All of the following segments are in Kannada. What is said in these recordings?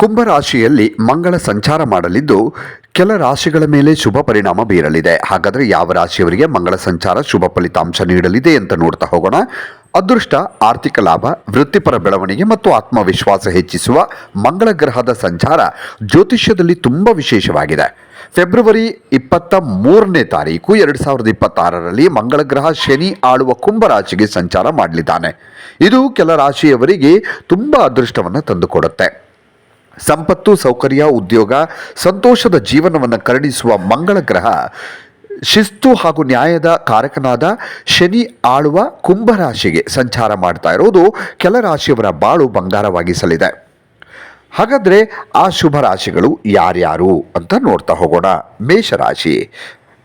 ಕುಂಭರಾಶಿಯಲ್ಲಿ ಮಂಗಳ ಸಂಚಾರ ಮಾಡಲಿದ್ದು, ಕೆಲ ರಾಶಿಗಳ ಮೇಲೆ ಶುಭ ಪರಿಣಾಮ ಬೀರಲಿದೆ. ಹಾಗಾದರೆ ಯಾವ ರಾಶಿಯವರಿಗೆ ಮಂಗಳ ಸಂಚಾರ ಶುಭ ಫಲಿತಾಂಶ ನೀಡಲಿದೆ ಅಂತ ನೋಡ್ತಾ ಹೋಗೋಣ. ಅದೃಷ್ಟ, ಆರ್ಥಿಕ ಲಾಭ, ವೃತ್ತಿಪರ ಬೆಳವಣಿಗೆ ಮತ್ತು ಆತ್ಮವಿಶ್ವಾಸ ಹೆಚ್ಚಿಸುವ ಮಂಗಳ ಗ್ರಹದ ಸಂಚಾರ ಜ್ಯೋತಿಷ್ಯದಲ್ಲಿ ತುಂಬ ವಿಶೇಷವಾಗಿದೆ. ಫೆಬ್ರವರಿ ಇಪ್ಪತ್ತ ಮೂರನೇ ತಾರೀಕು ಎರಡು ಸಾವಿರದ ಇಪ್ಪತ್ತಾರರಲ್ಲಿ ಮಂಗಳ ಗ್ರಹ ಶನಿ ಆಳುವ ಕುಂಭರಾಶಿಗೆ ಸಂಚಾರ ಮಾಡಲಿದ್ದಾನೆ. ಇದು ಕೆಲ ರಾಶಿಯವರಿಗೆ ತುಂಬ ಅದೃಷ್ಟವನ್ನು ತಂದುಕೊಡುತ್ತೆ. ಸಂಪತ್ತು, ಸೌಕರ್ಯ, ಉದ್ಯೋಗ, ಸಂತೋಷದ ಜೀವನವನ್ನು ಕರುಣಿಸುವ ಮಂಗಳ ಗ್ರಹ. ಶಿಸ್ತು ಹಾಗೂ ನ್ಯಾಯದ ಕಾರಕನಾದ ಶನಿ ಆಳುವ ಕುಂಭರಾಶಿಗೆ ಸಂಚಾರ ಮಾಡ್ತಾ ಇರೋದು ಕೆಲ ರಾಶಿಯವರ ಬಾಳು ಬಂಗಾರವಾಗಿಸಲಿದೆ ಹಾಗಾದರೆ ಆ ಶುಭ ರಾಶಿಗಳು ಯಾರ್ಯಾರು ಅಂತ ನೋಡ್ತಾ ಹೋಗೋಣ. ಮೇಷರಾಶಿ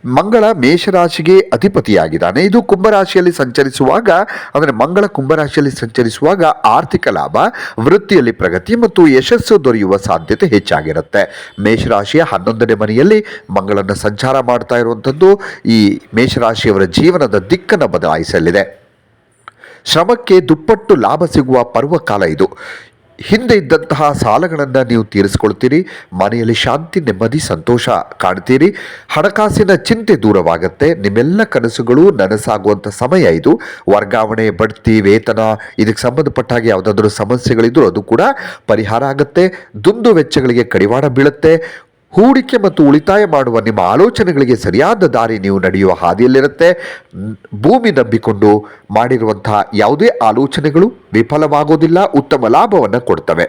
ಮಂಗಳ ಮೇಷರಾಶಿಗೆ ಅಧಿಪತಿಯಾಗಿದ್ದಾನೆ. ಇದು ಕುಂಭರಾಶಿಯಲ್ಲಿ ಸಂಚರಿಸುವಾಗ, ಅಂದರೆ ಮಂಗಳ ಕುಂಭರಾಶಿಯಲ್ಲಿ ಸಂಚರಿಸುವಾಗ ಆರ್ಥಿಕ ಲಾಭ, ವೃತ್ತಿಯಲ್ಲಿ ಪ್ರಗತಿ ಮತ್ತು ಯಶಸ್ಸು ದೊರೆಯುವ ಸಾಧ್ಯತೆ ಹೆಚ್ಚಾಗಿರುತ್ತೆ. ಮೇಷರಾಶಿಯ ಹನ್ನೊಂದನೇ ಮನೆಯಲ್ಲಿ ಮಂಗಳನ ಸಂಚಾರ ಮಾಡ್ತಾ ಇರುವಂಥದ್ದು ಈ ಮೇಷರಾಶಿಯವರ ಜೀವನದ ದಿಕ್ಕನ್ನು ಬದಲಾಯಿಸಲಿದೆ. ಶ್ರಮಕ್ಕೆ ದುಪ್ಪಟ್ಟು ಲಾಭ ಸಿಗುವ ಪರ್ವಕಾಲ ಇದು. ಹಿಂದೆ ಇದ್ದಂತಹ ಸಾಲಗಳನ್ನು ನೀವು ತೀರಿಸ್ಕೊಳ್ತೀರಿ, ಮನೆಯಲ್ಲಿ ಶಾಂತಿ, ನೆಮ್ಮದಿ, ಸಂತೋಷ ಕಾಣ್ತೀರಿ. ಹಣಕಾಸಿನ ಚಿಂತೆ ದೂರವಾಗುತ್ತೆ. ನಿಮ್ಮೆಲ್ಲ ಕನಸುಗಳು ನನಸಾಗುವಂಥ ಸಮಯ ಇದು. ವರ್ಗಾವಣೆ, ಬಡ್ತಿ, ವೇತನ, ಇದಕ್ಕೆ ಸಂಬಂಧಪಟ್ಟ ಹಾಗೆ ಯಾವುದಾದ್ರೂ ಸಮಸ್ಯೆಗಳಿದ್ರು ಅದು ಕೂಡ ಪರಿಹಾರ ಆಗುತ್ತೆ. ದುಂದು ವೆಚ್ಚಗಳಿಗೆ ಕಡಿವಾಣ ಬೀಳುತ್ತೆ. ಹೂಡಿಕೆ ಮತ್ತು ಉಳಿತಾಯ ಮಾಡುವ ನಿಮ್ಮ ಆಲೋಚನೆಗಳಿಗೆ ಸರಿಯಾದ ದಾರಿ ನೀವು ನಡೆಯುವ ಹಾದಿಯಲ್ಲಿರುತ್ತೆ. ಭೂಮಿ ನಂಬಿಕೊಂಡು ಮಾಡಿರುವಂತಹ ಯಾವುದೇ ಆಲೋಚನೆಗಳು ವಿಫಲವಾಗೋದಿಲ್ಲ, ಉತ್ತಮ ಲಾಭವನ್ನು ಕೊಡ್ತವೆ.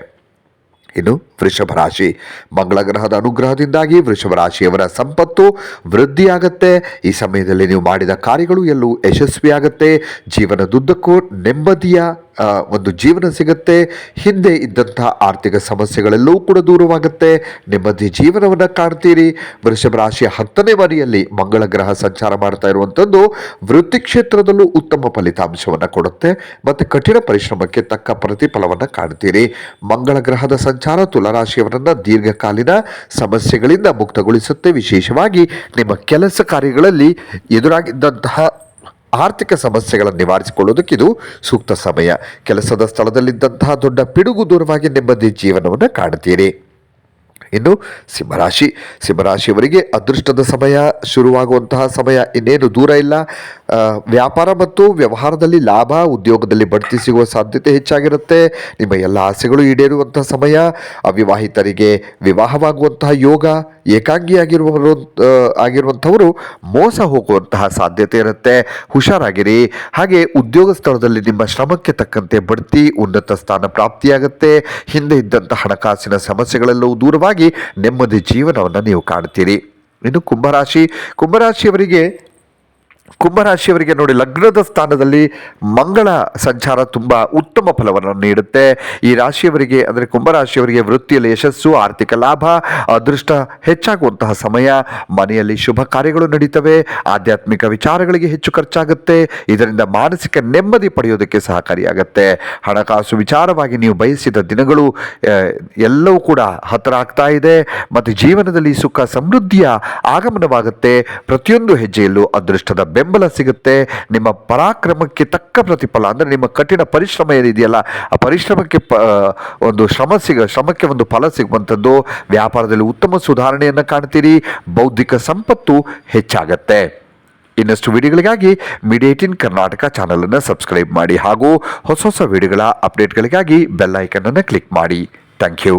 ಇನ್ನು ವೃಷಭ ರಾಶಿ. ಮಂಗಳ ಗ್ರಹದ ಅನುಗ್ರಹದಿಂದಾಗಿ ವೃಷಭ ರಾಶಿಯವರ ಸಂಪತ್ತು ವೃದ್ಧಿಯಾಗತ್ತೆ. ಈ ಸಮಯದಲ್ಲಿ ನೀವು ಮಾಡಿದ ಕಾರ್ಯಗಳು ಎಲ್ಲೂ ಯಶಸ್ವಿಯಾಗತ್ತೆ. ಜೀವನದುದ್ದಕ್ಕೂ ನೆಮ್ಮದಿಯ ಒಂದು ಜೀವನ ಸಿಗುತ್ತೆ. ಹಿಂದೆ ಇದ್ದಂತಹ ಆರ್ಥಿಕ ಸಮಸ್ಯೆಗಳೆಲ್ಲವೂ ಕೂಡ ದೂರವಾಗುತ್ತೆ. ನೆಮ್ಮದಿ ಜೀವನವನ್ನು ಕಾಣ್ತೀರಿ. ವೃಷಭ ರಾಶಿಯ ಹತ್ತನೇ ಮನೆಯಲ್ಲಿ ಮಂಗಳ ಗ್ರಹ ಸಂಚಾರ ಮಾಡ್ತಾ ಇರುವಂಥದ್ದು ವೃತ್ತಿ ಕ್ಷೇತ್ರದಲ್ಲೂ ಉತ್ತಮ ಫಲಿತಾಂಶವನ್ನು ಕೊಡುತ್ತೆ. ಮತ್ತು ಕಠಿಣ ಪರಿಶ್ರಮಕ್ಕೆ ತಕ್ಕ ಪ್ರತಿಫಲವನ್ನು ಕಾಣ್ತೀರಿ. ಮಂಗಳ ಗ್ರಹದ ಸಂಚಾರ ತುಲರಾಶಿಯವರನ್ನು ದೀರ್ಘಕಾಲೀನ ಸಮಸ್ಯೆಗಳಿಂದ ಮುಕ್ತಗೊಳಿಸುತ್ತೆ. ವಿಶೇಷವಾಗಿ ನಿಮ್ಮ ಕೆಲಸ ಕಾರ್ಯಗಳಲ್ಲಿ ಎದುರಾಗಿದ್ದಂತಹ ಆರ್ಥಿಕ ಸಮಸ್ಯೆಗಳನ್ನು ನಿವಾರಿಸಿಕೊಳ್ಳುವುದಕ್ಕೆ ಇದು ಸೂಕ್ತ ಸಮಯ. ಕೆಲಸದ ಸ್ಥಳದಲ್ಲಿದ್ದಂತಹ ದೊಡ್ಡ ಪಿಡುಗು ದೂರವಾಗಿ ನೆಮ್ಮದಿ ಜೀವನವನ್ನು ಕಾಣ್ತೀರಿ ಇನ್ನು ಸಿಂಹರಾಶಿ. ಸಿಂಹರಾಶಿಯವರಿಗೆ ಅದೃಷ್ಟದ ಸಮಯ ಶುರುವಾಗುವಂತಹ ಸಮಯ ಇನ್ನೇನು ದೂರ ಇಲ್ಲ. ವ್ಯಾಪಾರ ಮತ್ತು ವ್ಯವಹಾರದಲ್ಲಿ ಲಾಭ, ಉದ್ಯೋಗದಲ್ಲಿ ಬಡ್ತಿ ಸಿಗುವ ಸಾಧ್ಯತೆ ಹೆಚ್ಚಾಗಿರುತ್ತೆ. ನಿಮ್ಮ ಎಲ್ಲ ಆಸೆಗಳು ಈಡೇರುವಂತಹ ಸಮಯ, ಅವಿವಾಹಿತರಿಗೆ ವಿವಾಹವಾಗುವಂತಹ ಯೋಗ, ಏಕಾಂಗಿಯಾಗಿರುವವರು ಆಗಿರುವಂಥವರು ಮೋಸ ಹೋಗುವಂತಹ ಸಾಧ್ಯತೆ ಇರುತ್ತೆ. ಹುಷಾರಾಗಿರಿ. ಹಾಗೆ ಉದ್ಯೋಗ ಸ್ಥಳದಲ್ಲಿ ನಿಮ್ಮ ಶ್ರಮಕ್ಕೆ ತಕ್ಕಂತೆ ಬಡ್ತಿ, ಉನ್ನತ ಸ್ಥಾನ ಪ್ರಾಪ್ತಿಯಾಗುತ್ತೆ. ಹಿಂದೆ ಇದ್ದಂಥ ಹಣಕಾಸಿನ ಸಮಸ್ಯೆಗಳೆಲ್ಲವೂ ದೂರವಾಗಿ ನೆಮ್ಮದಿ ಜೀವನವನ್ನು ನೀವು ಕಾಣ್ತೀರಿ. ಇನ್ನು ಕುಂಭರಾಶಿ ಕುಂಭರಾಶಿಯವರಿಗೆ ಕುಂಭರಾಶಿಯವರಿಗೆ ನೋಡಿ ಲಗ್ನದ ಸ್ಥಾನದಲ್ಲಿ ಮಂಗಳ ಸಂಚಾರ ತುಂಬ ಉತ್ತಮ ಫಲವನ್ನು ನೀಡುತ್ತೆ. ಈ ರಾಶಿಯವರಿಗೆ ಅಂದರೆ ಕುಂಭರಾಶಿಯವರಿಗೆ ವೃತ್ತಿಯಲ್ಲಿ ಯಶಸ್ಸು, ಆರ್ಥಿಕ ಲಾಭ, ಅದೃಷ್ಟ ಹೆಚ್ಚಾಗುವಂತಹ ಸಮಯ, ಮನೆಯಲ್ಲಿ ಶುಭ ಕಾರ್ಯಗಳು ನಡೀತವೆ, ಆಧ್ಯಾತ್ಮಿಕ ವಿಚಾರಗಳಿಗೆ ಹೆಚ್ಚು ಖರ್ಚಾಗುತ್ತೆ, ಇದರಿಂದ ಮಾನಸಿಕ ನೆಮ್ಮದಿ ಪಡೆಯೋದಕ್ಕೆ ಸಹಕಾರಿಯಾಗುತ್ತೆ. ಹಣಕಾಸು ವಿಚಾರವಾಗಿ ನೀವು ಬಯಸಿದ ದಿನಗಳು ಎಲ್ಲವೂ ಕೂಡ ಹತ್ತಿರ ಆಗ್ತಾ ಇದೆ, ಮತ್ತು ಜೀವನದಲ್ಲಿ ಸುಖ ಸಮೃದ್ಧಿಯ ಆಗಮನವಾಗುತ್ತೆ, ಪ್ರತಿಯೊಂದು ಹೆಜ್ಜೆಯಲ್ಲೂ ಅದೃಷ್ಟದ ಬೆಂಬಲ ಸಿಗುತ್ತೆ. ನಿಮ್ಮ ಪರಾಕ್ರಮಕ್ಕೆ ತಕ್ಕ ಪ್ರತಿಫಲ, ಅಂದರೆ ನಿಮ್ಮ ಕಠಿಣ ಪರಿಶ್ರಮ ಏನಿದೆಯಲ್ಲ, ಆ ಪರಿಶ್ರಮಕ್ಕೆ ಪ ಒಂದು ಶ್ರಮ ಸಿಗ, ಶ್ರಮಕ್ಕೆ ಒಂದು ಫಲ ಸಿಗುವಂಥದ್ದು. ವ್ಯಾಪಾರದಲ್ಲಿ ಉತ್ತಮ ಸುಧಾರಣೆಯನ್ನು ಕಾಣ್ತೀರಿ. ಬೌದ್ಧಿಕ ಸಂಪತ್ತು ಹೆಚ್ಚಾಗತ್ತೆ. ಇನ್ನಷ್ಟು ವಿಡಿಯೋಗಳಿಗಾಗಿ ಮೀಡಿಯೇಟಿನ್ ಕರ್ನಾಟಕ ಚಾನಲನ್ನು ಸಬ್ಸ್ಕ್ರೈಬ್ ಮಾಡಿ ಹಾಗೂ ಹೊಸ ಹೊಸ ವಿಡಿಯೋಗಳ ಅಪ್ಡೇಟ್ಗಳಿಗಾಗಿ ಬೆಲ್ ಐಕನನ್ನು ಕ್ಲಿಕ್ ಮಾಡಿ. Thank you.